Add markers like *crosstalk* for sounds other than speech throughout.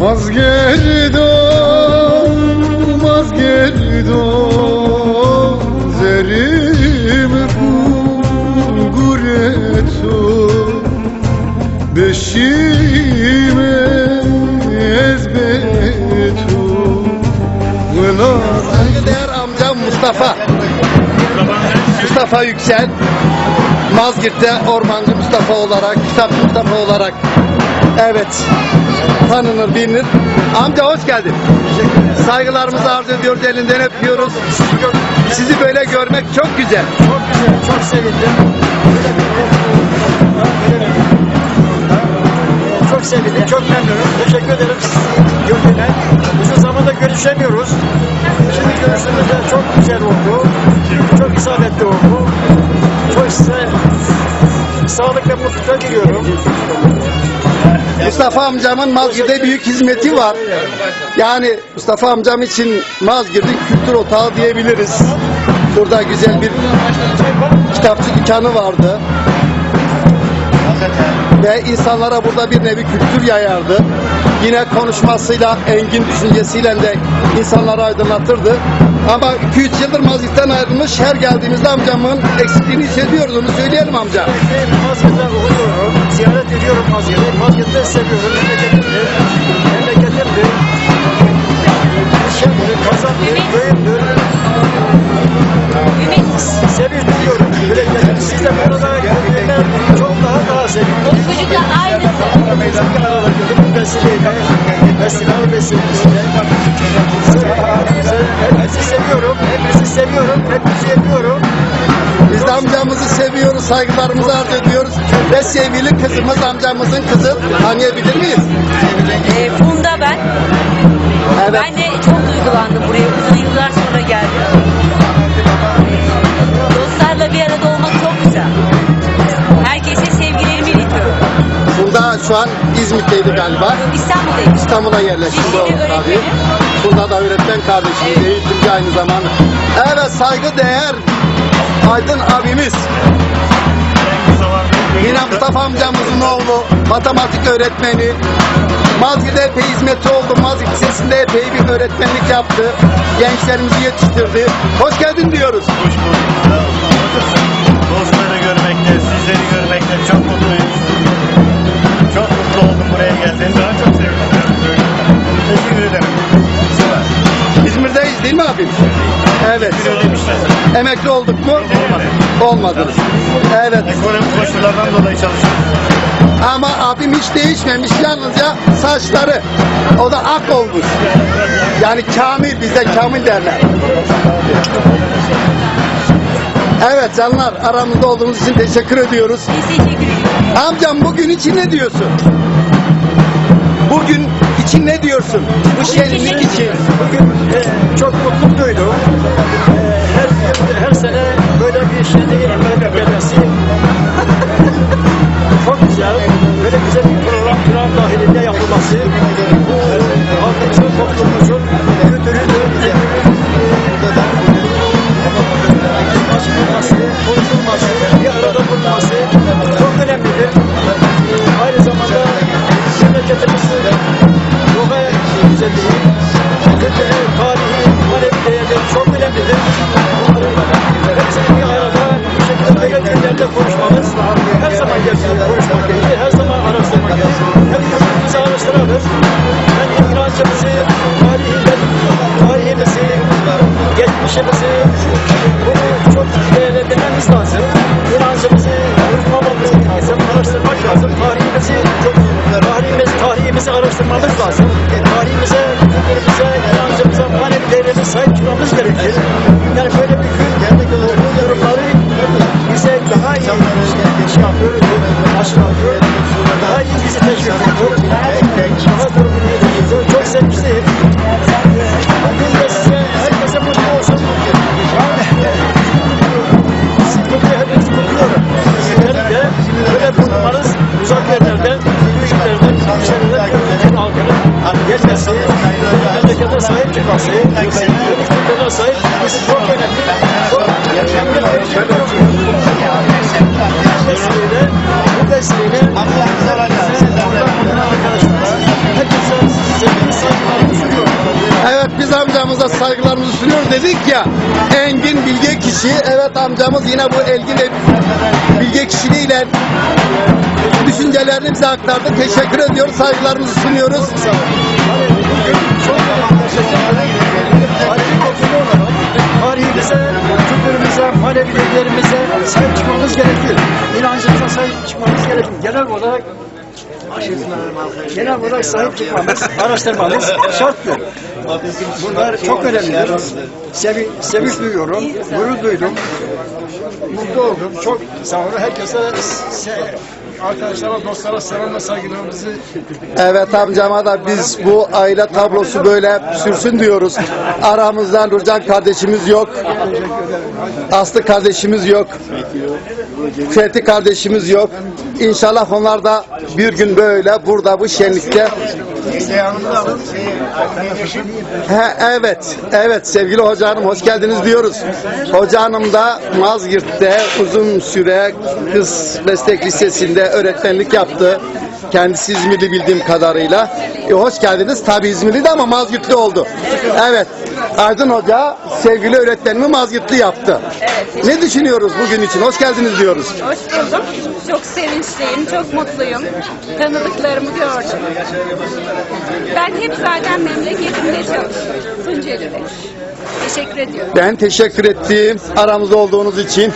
Mazgerdon, mazgerdon Zerim gureto Beşime ezbetu. Vela Saygıdeğer amcam Mustafa. Mustafa Yüksel. Mazgirt'te Ormancı Mustafa olarak, Kitapçı Mustafa olarak evet tanınır, bilinir. Amca hoş geldin. Saygılarımızı arz ediyoruz, elinden öpüyoruz. Sizi böyle görmek çok güzel. Çok güzel, çok sevindim. Çok sevindim, çok memnunum. Teşekkür ederim gördüğüne. Uzun zamanda görüşemiyoruz. Şimdi görüştüğümüzde çok güzel oldu. Çok isabetli oldu. Çok size sağlık ve mutluluklar diliyorum. Mustafa amcamın Mazgirt'te büyük hizmeti var. Yani Mustafa amcam için Mazgirt'in kültür otağı diyebiliriz. Burada güzel bir kitapçı dükkanı vardı. Ve insanlara burada bir nevi kültür yayardı. Yine konuşmasıyla, engin düşüncesiyle de insanları aydınlatırdı. Ama 2-3 yıldır Mazgirt'ten ayrılmış. Her geldiğimizde amcamın eksikliğini hissediyoruz. Onu söyleyelim amca. Oluyorum, ziyaret ediyorum Mazgirt'i. Mazgirt'i seviyorum, memleketimdir. Memleketimdir. İlçemdir, kazandır, köyümdür. Sevir diliyorum. Memleketimi siz de burada gördüğümden çok daha daha seviyorum. Çocuklar aynısı. Bir arada bu vesileyle, vesileler vesilesiyle. Hepinizi seviyorum, hepinizi seviyorum, hepinizi yapıyorum. Seviyoruz, saygılarımızı arz ediyoruz. Ve sevgili kızımız amcamızın kızı tanıyabilir miyiz? Ee, Funda ben. Evet. Ben de çok duygulandım buraya. Uzun yıllar sonra geldim. Dostlarla bir arada olmak çok güzel. Herkese sevgilerimi iletiyorum. Bunda şu an İzmit'teydi galiba. İstanbul'dayım. İstanbul'a yerleşti tabii. öğretmenim. Bunda da öğretmen kardeşimiz, eğitimci aynı zamanda. Evet saygı değer Aydın abimiz. Yine Mustafa amcamızın oğlu, matematik öğretmeni. Mazgirt'te epey hizmeti oldu. Mazgirt Lisesi'nde epey bir öğretmenlik yaptı. Gençlerimizi yetiştirdi. Hoş geldin diyoruz. Hoş bulduk. Dostları görmekte, sizleri görmekte çok mutluyum. Çok mutlu oldum buraya geldiğim zaman çok sevindim. Teşekkür ederim. Süper. İzmir'deyiz değil mi abim? Evet. Ödemişler. Emekli olduk mu? Olmadınız. Evet. Ekonomik koşullardan dolayı çalışıyorum. Ama abim hiç değişmemiş. Yalnızca saçları. O da ak olmuş. Yani kamil bizde kamil derler. Evet canlar aramızda olduğunuz için teşekkür ediyoruz. Biz teşekkür ediyorum. Amcam bugün için ne diyorsun? Bugün için ne diyorsun? Bu şenlik için. Bugün e, çok mutluluk duydum. E, her, her sene böyle bir memleketesi. çok Herkese sizi amcamıza saygılarımızı sunuyoruz dedik ya. Engin bilge kişi. Evet amcamız yine bu Engin ve bilge kişiliğiyle düşüncelerini bize aktardı. Teşekkür ediyoruz. Saygılarımızı sunuyoruz. Çok Olarak tarihimize, kültürümüze, manevi değerlerimize sahip çıkmamız gerekir. İnancımıza sahip çıkmamız gerekir. Genel olarak genel olarak sahip çıkmamız, araştırmamız şarttır. Bunlar çok önemlidir. Sevi, sevinç duyuyorum, gurur duydum, mutlu oldum. Çok sağ olun. Herkese se- arkadaşlara, dostlara selam ve saygılarımızı Evet amcama da biz bu aile tablosu böyle sürsün diyoruz. Aramızdan Nurcan kardeşimiz yok. Aslı kardeşimiz yok. Fethi kardeşimiz yok. İnşallah onlar da bir gün böyle burada bu şenlikte He, evet, evet sevgili hoca hanım hoş geldiniz diyoruz. Hoca hanım da Mazgirt'te uzun süre kız meslek lisesinde öğretmenlik yaptı. Kendisi İzmirli bildiğim kadarıyla. E, hoş geldiniz. Tabi İzmirliydi ama Mazgirtli oldu. Evet. Aydın Hoca sevgili öğretmenimi Mazgirtli yaptı. Ne düşünüyoruz bugün için? Hoş geldiniz diyoruz. Hoş buldum. Çok sevinçliyim, çok mutluyum. Tanıdıklarımı gördüm. Ben hep zaten memleketimde çalıştım. Tunceli'de. Teşekkür ediyorum. Ben teşekkür ettim aramızda olduğunuz için.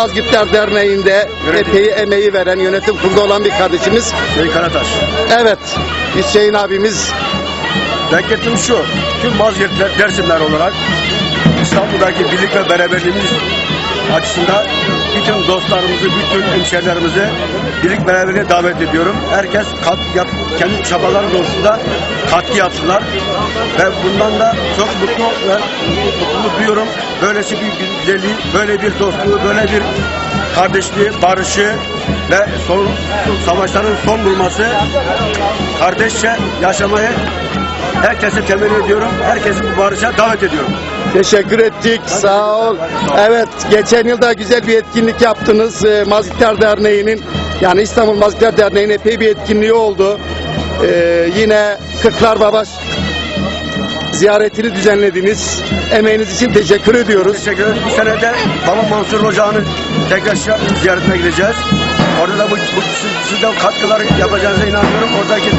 Mazgirtler Derneği'nde epey emeği veren yönetim kurulu olan bir kardeşimiz. Hüseyin Karataş. Evet, Hüseyin abimiz Bekletim şu, tüm Mazgirtler, Dersimler olarak İstanbul'daki birlik ve beraberliğimiz açısından bütün dostlarımızı, bütün hemşehrilerimizi birlik beraberliğe davet ediyorum. Herkes kat, yap, kendi çabaları doğrultusunda katkı yapsınlar. Ve bundan da çok mutlu ve mutluluk duyuyorum. Böylesi bir güzelliği, böyle bir dostluğu, böyle bir kardeşliği, barışı ve son, savaşların son bulması, kardeşçe yaşamayı herkese temenni ediyorum. Herkesi bu barışa davet ediyorum. teşekkür ettik. Sağ ol. Evet, geçen yılda güzel bir etkinlik yaptınız. Ee, Mazgirtler Derneği'nin Yani İstanbul Mazgiler Derneği'nin epey bir etkinliği oldu. Ee, yine Kırklar Babaş ziyaretini düzenlediniz. Emeğiniz için teşekkür ediyoruz. Teşekkür ederim. Bu sene de Baba Mansur Ocağı'nın tekrar ziyaretine gideceğiz. Orada da bu, bu siz, siz de katkılar yapacağınıza inanıyorum. Oradaki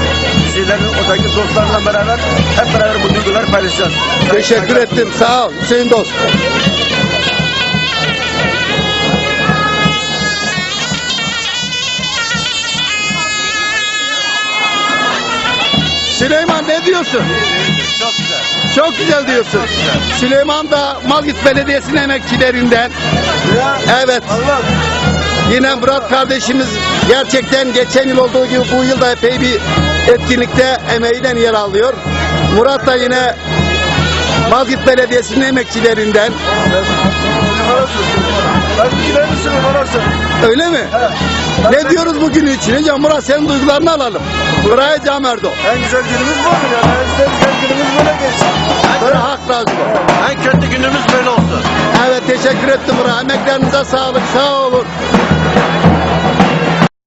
şeylerin, oradaki dostlarla beraber hep beraber bu duyguları paylaşacağız. Teşekkür ettim. Sağ ol Hüseyin Dost. Süleyman ne diyorsun? Çok güzel. Çok güzel diyorsun. Süleyman da Malgit Belediyesi'nin emekçilerinden. Evet. Yine Murat kardeşimiz gerçekten geçen yıl olduğu gibi bu yıl da epey bir etkinlikte emeğiyle yer alıyor. Murat da yine Malgit Belediyesi'nin emekçilerinden. Öyle mi? Ne diyoruz bugün için? Önce Murat senin duygularını alalım. Buraya Camerdo. En güzel günümüz bu mu yani? En güzel günümüz böyle geçsin. Böyle hak razı olsun. En kötü günümüz böyle olsun. Evet teşekkür ettim Murat. Emeklerinize sağlık. Sağ olun.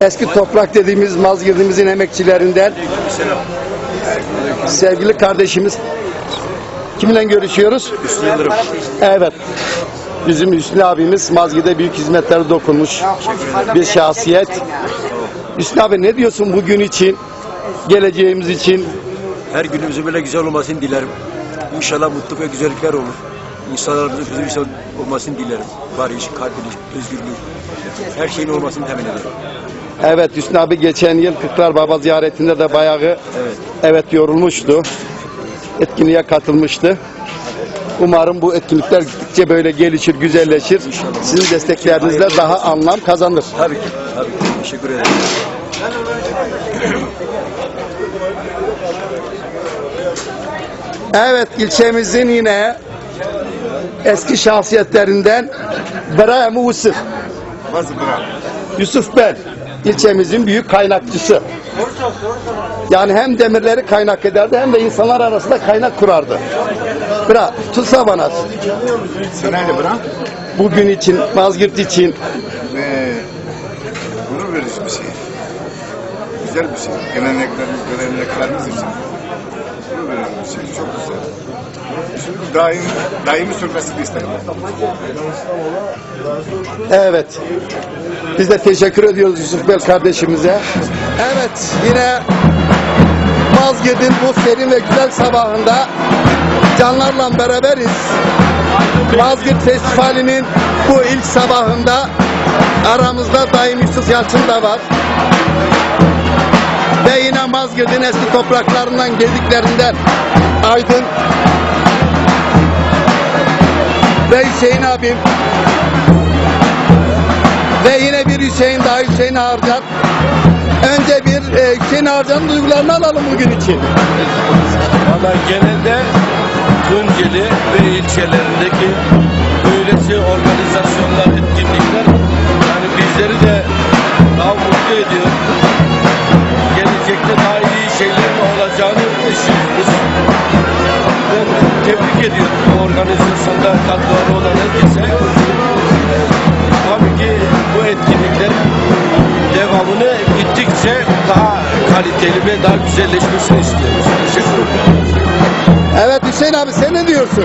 Eski toprak dediğimiz Mazgirdimizin emekçilerinden sevgili kardeşimiz kiminle görüşüyoruz? Hüsnü Yıldırım. Evet. Bizim Hüsnü abimiz Mazgi'de büyük hizmetleri dokunmuş bir şahsiyet. Hüsnü abi ne diyorsun bugün için? Geleceğimiz için? Her günümüzün böyle güzel olmasını dilerim. İnşallah mutluluk ve güzellikler olur. İnsanlarımızın huzur içinde olmasını dilerim. Barış, kardeşlik, özgürlük. Her şeyin olmasını temin ederim. Evet Hüsnü abi geçen yıl Kırklar Baba ziyaretinde de bayağı Evet. evet yorulmuştu. Etkinliğe katılmıştı. Umarım bu etkinlikler gittikçe böyle gelişir, güzelleşir. Sizin desteklerinizle daha anlam kazanır. Tabii ki. Tabii ki. Teşekkür ederim. Evet ilçemizin yine eski şahsiyetlerinden Brahim Usuf. Yusuf Bel ilçemizin büyük kaynakçısı. Yani hem demirleri kaynak ederdi hem de insanlar arasında kaynak kurardı. Bra, tutsa bana. Nerede bırak? Bugün için, Mazgirt için. Ve gurur verici bir şey. Güzel bir şey. Geleneklerimiz, göreneklerimiz için. Gurur verici bir şey. Çok güzel. Şimdi daim, daimi sürmesini isterim. Evet. Biz de teşekkür ediyoruz Yusuf Bel kardeşimize. Evet yine Mazgird'in bu serin ve güzel sabahında canlarla beraberiz. Mazgirt Festivali'nin bu ilk sabahında aramızda Daim Yusuf Yalçın da var. Ve yine Mazgird'in eski topraklarından geldiklerinden Aydın ve Hüseyin abim ve yine bir Hüseyin daha Hüseyin Harcan. Önce bir e, Hüseyin Harcan'ın duygularını alalım bugün için. Ama genelde Tunceli ve ilçelerindeki böylesi organizasyonlar, etkinlikler yani bizleri de daha mutlu ediyor. Gelecekte daha iyi şeylerin olacağını düşünüyoruz. Tebrik ediyorum bu organizasyonda katkıları olan herkese. Tabii ki bu etkinliklerin devamını gittikçe daha kaliteli ve daha güzelleşmesini istiyoruz. Teşekkür ederim. Evet Hüseyin abi sen ne diyorsun?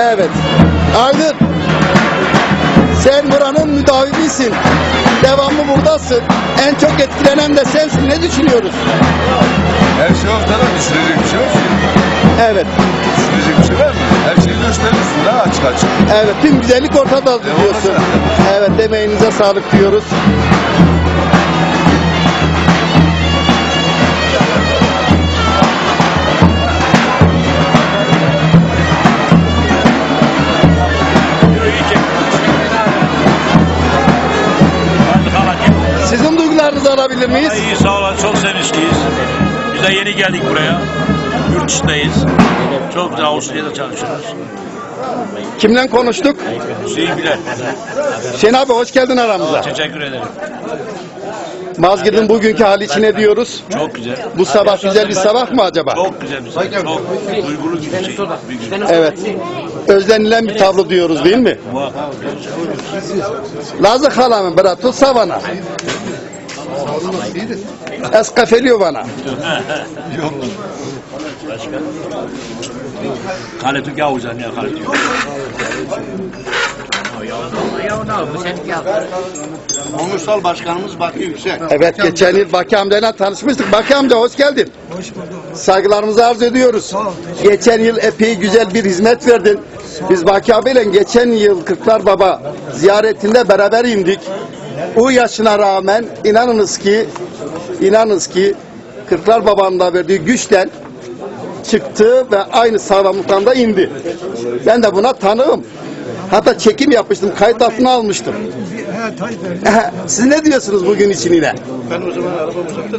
Evet. Aydın. Sen buranın müdavimisin. Devamlı buradasın. En çok etkilenen de sensin. Ne düşünüyoruz? Her şey ortada düşünecek bir şey yok. Evet. Düşünecek bir şey var mı? Her şeyi gösteriyorsun daha açık açık. Evet. Tüm güzellik ortada diyorsun. Evet. Emeğinize sağlık diyoruz. Sizin duygularınızı alabilir miyiz? İyi sağ olun çok sevinçliyiz. Biz de yeni geldik buraya. Yurt dışındayız. Çok güzel Avusturya'da çalışıyoruz. Kimle konuştuk? Hüseyin Bilal. Hüseyin abi hoş geldin aramıza. Teşekkür ederim. Mazgirt'in bugünkü hali için ne diyoruz? Çok güzel. Bu sabah güzel bir sabah mı acaba? Çok güzel bir şey. Çok duygulu bir şey. Bir gün. Evet. Özlenilen bir tablo diyoruz değil mi? Lazı halamın bıraktı savana. Eskafeliyor bana. Başka? Kaletuk Yavuzan ya Kaletuk. Kongursal Başkanımız Baki Yüksek. Evet geçen yıl Baki amcayla tanışmıştık. Baki amca hoş geldin. Hoş bulduk. Saygılarımızı arz ediyoruz. ol, Geçen yıl epey güzel bir hizmet verdin. Biz Baki abiyle geçen yıl Kırklar Baba ziyaretinde beraber indik. O yaşına rağmen inanınız ki inanınız ki Kırklar Baba'nın da verdiği güçten çıktı ve aynı sağlamlıktan da indi. Ben de buna tanığım. Hatta çekim yapmıştım, kayıt altına almıştım. Siz ne diyorsunuz bugün için yine?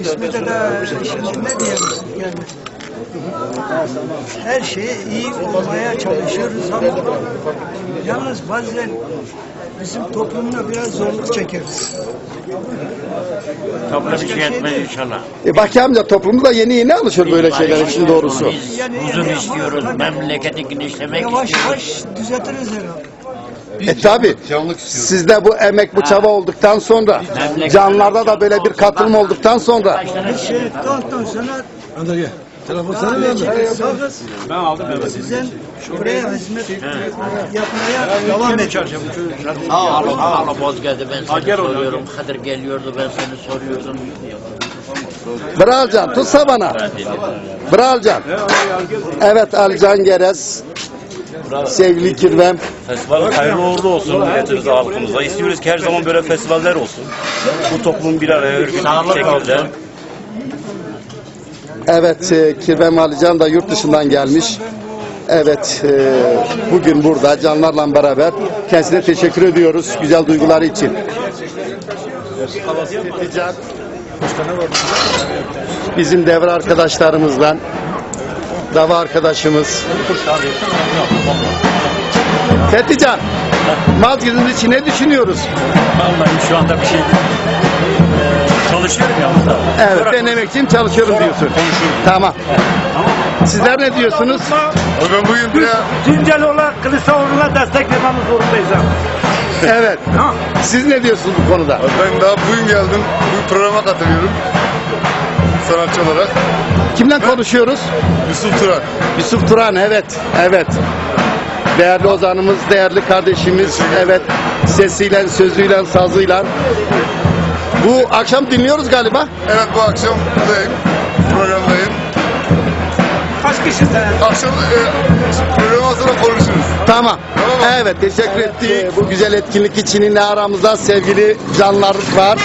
İsmet'e de şimdi ne diyelim yani. Her şeye iyi olmaya çalışıyoruz ama yalnız bazen bizim toplumda biraz zorluk çekeriz. Topla bir şey etmez inşallah. E Baki amca toplumda yeni yeni alışır böyle şeyler için doğrusu. Yani, Huzur yani istiyoruz, memleketi genişlemek Yavaş istiyoruz. yavaş düzeltiriz herhalde. E tabi. Sizde bu emek, bu çaba olduktan sonra, canlarda da böyle bir katılım olduktan sonra Biz şehit olduktan sonra Telefon sana verdim. Ben aldım evet. Sizden buraya hizmet yapmaya devam edeceğiz. Allah Allah Bozgaz'da ben seni soruyorum. Kadir geliyordu ben seni soruyordum. Bralcan tutsa bana. Bralcan. Evet Alican Gerez. Sevgili Kirvem. Festival hayırlı uğurlu olsun milletimize, halkımıza. İstiyoruz ki her zaman böyle festivaller olsun. Bu toplum bir araya örgütlü bir şekilde. Evet e, Alican da yurt dışından gelmiş. Evet e, bugün burada canlarla beraber kendisine teşekkür ediyoruz güzel duyguları için. Bizim devre arkadaşlarımızdan dava arkadaşımız Fethican Mazgirt'in için ne düşünüyoruz? Vallahi şu anda bir şey çalışıyorum yalnız da. Evet denemek için çalışıyorum diyorsun. Tamam. Sizler ne diyorsunuz? Ben bugün buraya Tunceli'yle Kılıçdaroğlu'na destek vermemiz zorundayız. Evet. Siz ne diyorsunuz bu konuda? ben daha bugün geldim. Bu programa katılıyorum. Sanatçı olarak. Kimden konuşuyoruz? Yusuf Turan. Yusuf Turan evet. Evet. Değerli ozanımız, değerli kardeşimiz. Evet. Sesiyle, sözüyle, sazıyla. Bu akşam dinliyoruz galiba. Evet bu akşam buradayım. Programdayım. Kaç kişi sen? Akşam e, programa sonra konuşuruz. Tamam. Tamam. Evet teşekkür ettik. Bu güzel etkinlik için yine aramızda sevgili canlar var.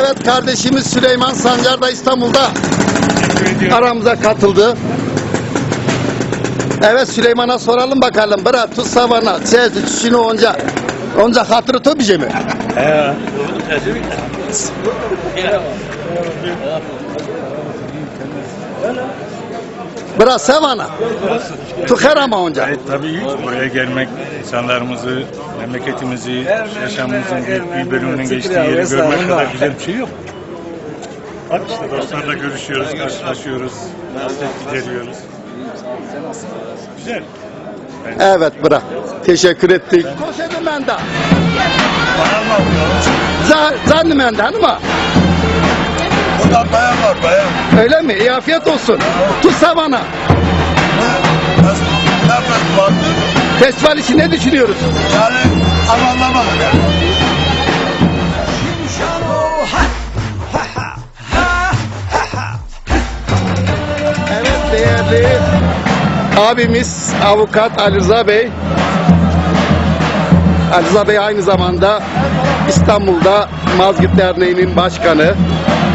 Evet kardeşimiz Süleyman Sancar da İstanbul'da aramıza katıldı. Evet Süleyman'a soralım bakalım. Bıra tut savana. Ses şunu onca. Onca hatırı tabii mi? Bıra savana. Tu ama onca. Evet tabii buraya gelmek, insanlarımızı, memleketimizi, yaşamımızın büyük bir bölümünün geçtiği yeri görmek kadar güzel bir şey yok. Bak işte dostlarla görüşüyoruz, karşılaşıyoruz, hasret gideriyoruz. Güzel. Evet bırak. Teşekkür ettik. Koşedim ben de. Zannem ben de hanıma. Burada bayan var bayan. Öyle mi? İyi afiyet olsun. Tut savana. Ne yapıyorsun vardı? Festival için ne düşünüyoruz? Yani anlamadım yani. Evet değerli abimiz avukat Ali Rıza Bey. Ali Rıza Bey aynı zamanda İstanbul'da Mazgirt Derneği'nin başkanı.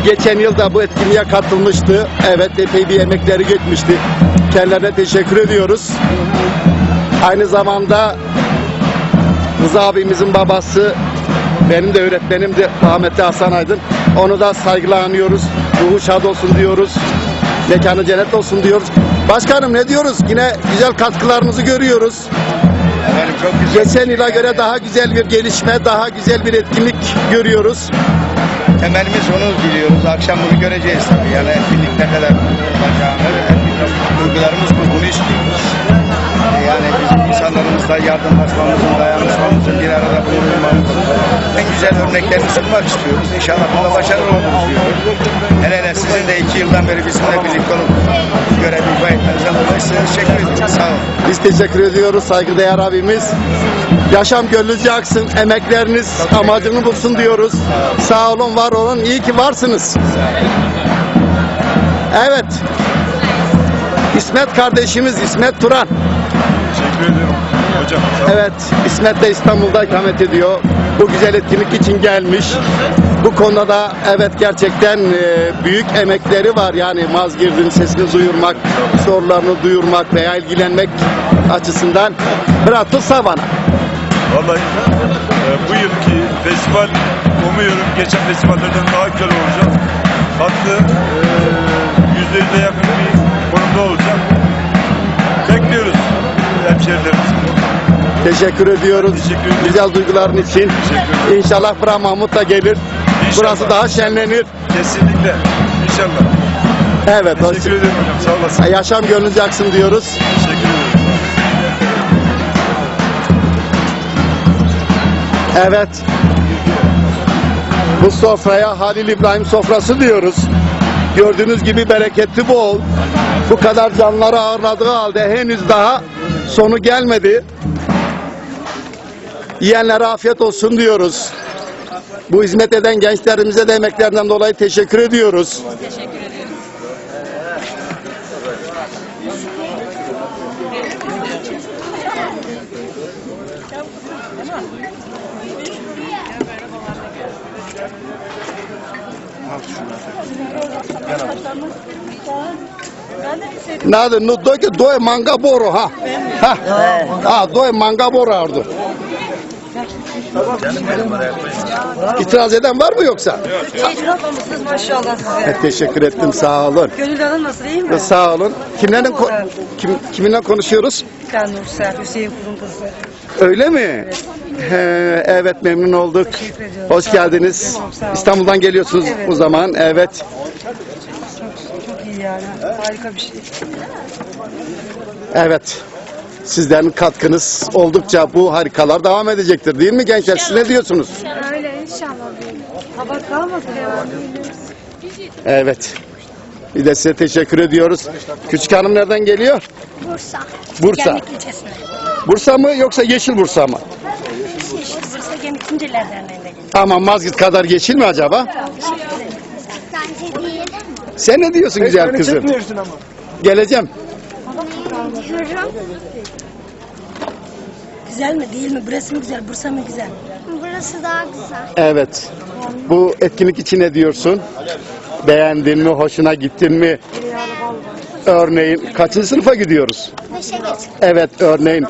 Geçen yıl da bu etkinliğe katılmıştı. Evet epey bir emekleri geçmişti. Kendilerine teşekkür ediyoruz. Aynı zamanda Rıza abimizin babası benim de öğretmenimdi rahmetli Hasan Aydın. Onu da saygıyla anıyoruz. Ruhu şad olsun diyoruz. Mekanı cennet olsun diyoruz. Başkanım ne diyoruz? Yine güzel katkılarınızı görüyoruz. Efendim çok güzel. Geçen yıla göre daha güzel bir gelişme, daha güzel bir etkinlik görüyoruz. Temennimiz onu diliyoruz. Akşam bunu göreceğiz tabii. Yani etkinlik ne kadar olacağını, duygularımız bu. Bunu istiyoruz. İnsanlarımızla yardımlaşmamızın, dayanışmamızın bir arada bulunmamızın en güzel örneklerini sunmak istiyoruz. İnşallah bunda başarılı oluruz diyoruz. Hele hele sizin de iki yıldan beri bizimle birlikte olup görevi bu etmenizden dolayı size teşekkür ediyorum. Sağ olun. Biz teşekkür ediyoruz saygıdeğer abimiz. Yaşam gönlünüzce aksın, emekleriniz amacını bulsun diyoruz. Sağ olun, var olun, iyi ki varsınız. Evet. İsmet kardeşimiz, İsmet Turan. Teşekkür ederim hocam. Evet, İsmet de İstanbul'da ikamet ediyor. Bu güzel etkinlik için gelmiş. Bu konuda da evet gerçekten e, büyük emekleri var. Yani Mazgird'in sesini duyurmak, sorularını duyurmak veya ilgilenmek açısından. Bıraktı savana. Vallahi e, bu yılki festival umuyorum geçen festivallerden daha güzel olacak. Farklı e, yüzde yakın bir konumda olacak. Bekliyoruz hemşehrilerimizi. Teşekkür ediyoruz. Teşekkür ederim. Güzel duyguların için. İnşallah Bra Mahmut da gelir. İnşallah. Burası daha şenlenir. Kesinlikle. İnşallah. Evet. hoş- Teşekkür ederim hocam. Sağ olasın. Yaşam gönlünüzce aksın diyoruz. Teşekkür ederim. Evet. Bu sofraya Halil İbrahim sofrası diyoruz. Gördüğünüz gibi bereketi bol. Bu kadar canları ağırladığı halde henüz daha sonu gelmedi. Yiyenlere afiyet olsun diyoruz. Bu hizmet eden gençlerimize de emeklerinden dolayı teşekkür ediyoruz. Nada, no doi che doi manga boro ha. Ha. Ha, doi manga boro ardu. İtiraz eden var mı yoksa? Hiç unutmamışsınız maşallah size. *laughs* Teşekkür ettim sağ olun. Gönül Hanım nasıl iyi mi? Sağ olun. Kimlerle ko- kim, kiminle konuşuyoruz? Ben Nursel, Hüseyin Kur'un kızı. Öyle mi? He, evet memnun olduk. Hoş geldiniz. Olun. İstanbul'dan geliyorsunuz Evet. o zaman. Evet. Çok, çok iyi yani. Harika bir şey. Evet. Sizlerin katkınız oldukça bu harikalar devam edecektir değil mi gençler? Siz ne diyorsunuz? Öyle inşallah. Tabak kalmadı ya. Evet. Bir de size teşekkür ediyoruz. Küçük hanım nereden geliyor? Bursa. Bursa. Gemlik ilçesine. Bursa mı yoksa Yeşil Bursa mı? Yeşil Bursa Gemlik İnciler Derneği'nde geliyor. Ama Mazgirt kadar yeşil mi acaba? Bence değil. Sen ne diyorsun güzel kızım? Çekmiyorsun ama. Geleceğim. Diyorum. Güzel mi değil mi? Burası mı güzel? Bursa mı güzel? Burası daha güzel. Evet. Bu etkinlik için ne diyorsun? Beğendin mi? Hoşuna gittin mi? Örneğin kaçıncı sınıfa gidiyoruz? Beşe geç. Evet örneğin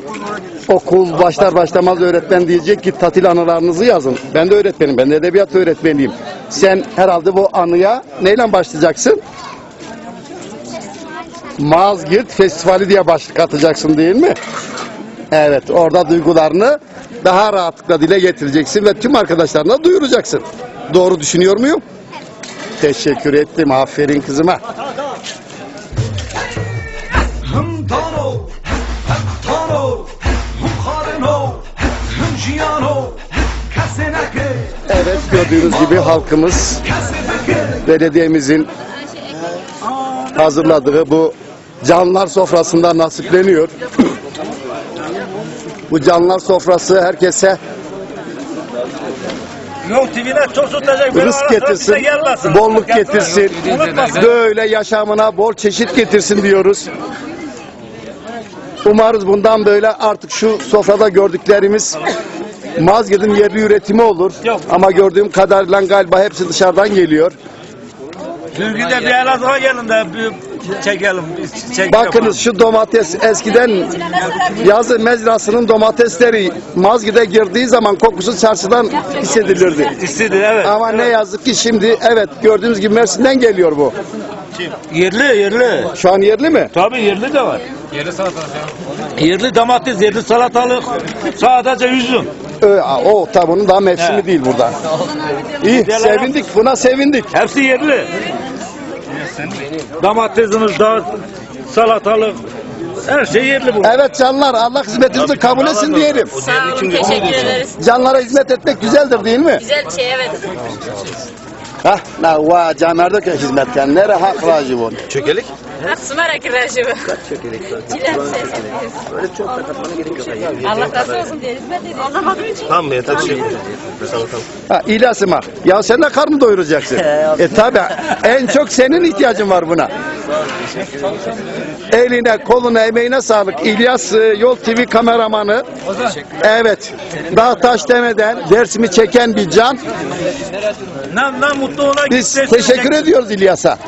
okul başlar başlamaz öğretmen diyecek ki tatil anılarınızı yazın. Ben de öğretmenim, ben de edebiyat öğretmeniyim. Sen herhalde bu anıya neyle başlayacaksın? Mazgirt Festivali diye başlık atacaksın değil mi? Evet orada duygularını daha rahatlıkla dile getireceksin ve tüm arkadaşlarına duyuracaksın. Doğru düşünüyor muyum? Teşekkür ettim. Aferin kızıma. Evet gördüğünüz gibi halkımız belediyemizin hazırladığı bu canlar sofrasında nasipleniyor bu canlar sofrası herkese Yok TV'ne çok tutacak. rızk getirsin, bolluk getirsin, böyle yaşamına bol çeşit getirsin diyoruz. Umarız bundan böyle artık şu sofrada gördüklerimiz Mazgirt'in yerli üretimi olur. Ama gördüğüm kadarıyla galiba hepsi dışarıdan geliyor. Türkiye'de bir Elazığ'a gelin de çekelim. Çek Bakınız şu domates eskiden yazı mezrasının domatesleri Mazgirt'e girdiği zaman kokusu çarşıdan hissedilirdi. İstedi evet. Ama ne yazık ki şimdi evet gördüğünüz gibi Mersin'den geliyor bu. Yerli yerli. Şu an yerli mi? Tabii yerli de var. Yerli domates, yerli salatalık, sadece üzüm. Ee, o tabi bunun daha mevsimi He. değil burada. İyi sevindik buna sevindik. Hepsi yerli. Domatesimiz da salatalık, her şey yerli bu. Evet canlar Allah hizmetinizi kabul etsin diyelim. Sağ olun, teşekkür ederiz. Canlara hizmet etmek güzeldir değil mi? Güzel bir şey evet. Hah, na va camerde hizmet kan. Nere hak racı bu? Çökelik. Asma rakırajı bu. Cilet Allah razı olsun diye hizmet ediyoruz. Anlamadığım için. Tamam mı? Yeter şey. Ha İlyas'ıma. Ya sen de karnı doyuracaksın. e tabi en çok senin ihtiyacın var buna. Eline, koluna, emeğine sağlık. İlyas e, Yol TV kameramanı. Evet. Dağ taş demeden dersimi çeken bir can. Ne, ne mutlu ona Biz teşekkür ediyoruz İlyas'a.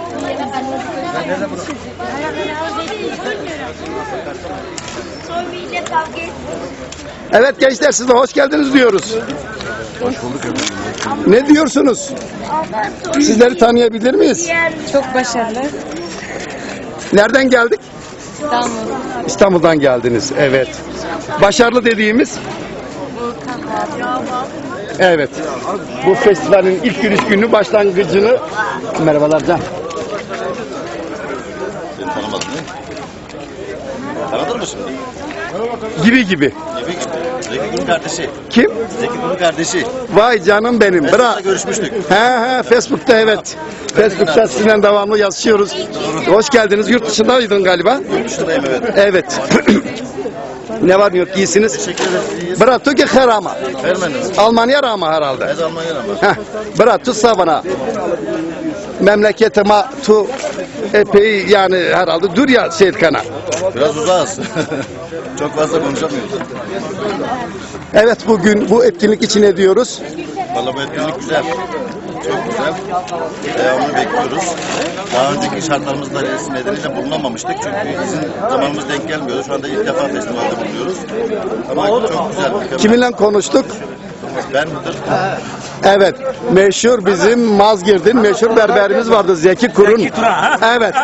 Evet gençler siz de hoş geldiniz diyoruz. Ne diyorsunuz? Sizleri tanıyabilir miyiz? Çok başarılı. Nereden geldik? İstanbul. İstanbul'dan geldiniz. Evet. Başarılı dediğimiz Evet. Bu festivalin ilk giriş günü başlangıcını Merhabalar Can. Tanıdın mı şimdi? Gibi gibi. Zeki Gül'ün kardeşi. Kim? Zeki Gül'ün kardeşi. Vay canım benim. Bra. Facebook'ta görüşmüştük. He he Facebook'ta evet. Facebook'ta sizinle devamlı yazışıyoruz. Hoş geldiniz. Yurt dışındaydın galiba. Şuradayım evet. Evet. ne var ne yok iyisiniz? Teşekkür ederiz. Bra tu ki herama. Vermeniz. Almanya rama herhalde. Ez Almanya'dan var. Heh, bırak tutsa bana. Memleketime tu epey yani herhalde dur ya Seyitkan'a. Biraz uzağız. *laughs* Çok fazla konuşamıyoruz. Evet bugün bu etkinlik için ne diyoruz? Valla bu etkinlik güzel. Çok güzel. Devamını bekliyoruz. Daha önceki şartlarımızda resim nedeniyle bulunamamıştık. Çünkü izin zamanımız denk gelmiyordu. Şu anda ilk defa festivalde bulunuyoruz. Ama çok güzel. mükemmel. Kiminle konuştuk? Ben müdür. Evet, meşhur bizim Mazgird'in meşhur berberimiz vardı Zeki Kurun. Zeki Kurun, ha? Evet.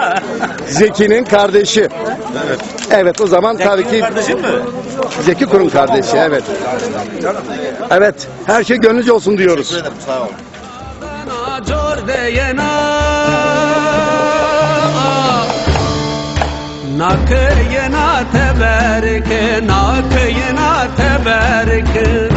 Zeki'nin kardeşi. Evet. Evet, o zaman tabii ki Kardeşim mi? Zeki Kurun kardeşi. Evet. Evet, her şey gönlünce olsun diyoruz. Teşekkür ederim. Sağ olun. Nakıyına teberk, nakıyına teberk Binen viyare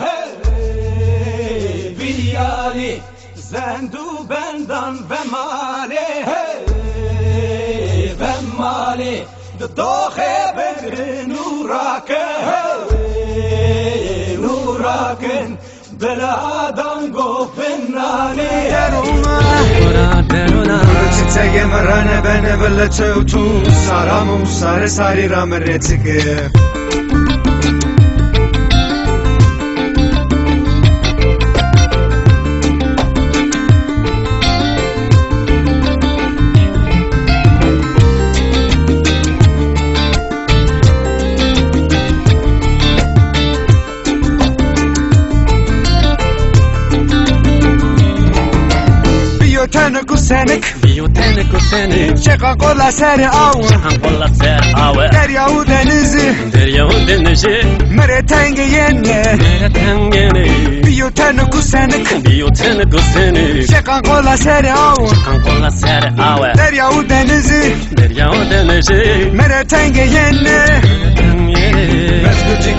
hey! Viyari zendu bendan ve male hey! Ve male dohe bedre nurake hey! Nuraken beladan go benane deruna deruna Çiçeğe merane bene belle çevtu Saramu sare sari ramere çıkı Biyotene kusenik Biyotene kusenik Çeka kola seri av Ankolla ser ave Derya u denizi. Derya o denizi. Mere tenge yenne Mere tengeni Biyotene kusenik Biyotene kusenik Çeka kola seri av Ankolla ser ave Derya u denizi. Derya o denizi. Mere tenge yenne Tengeni Mezguci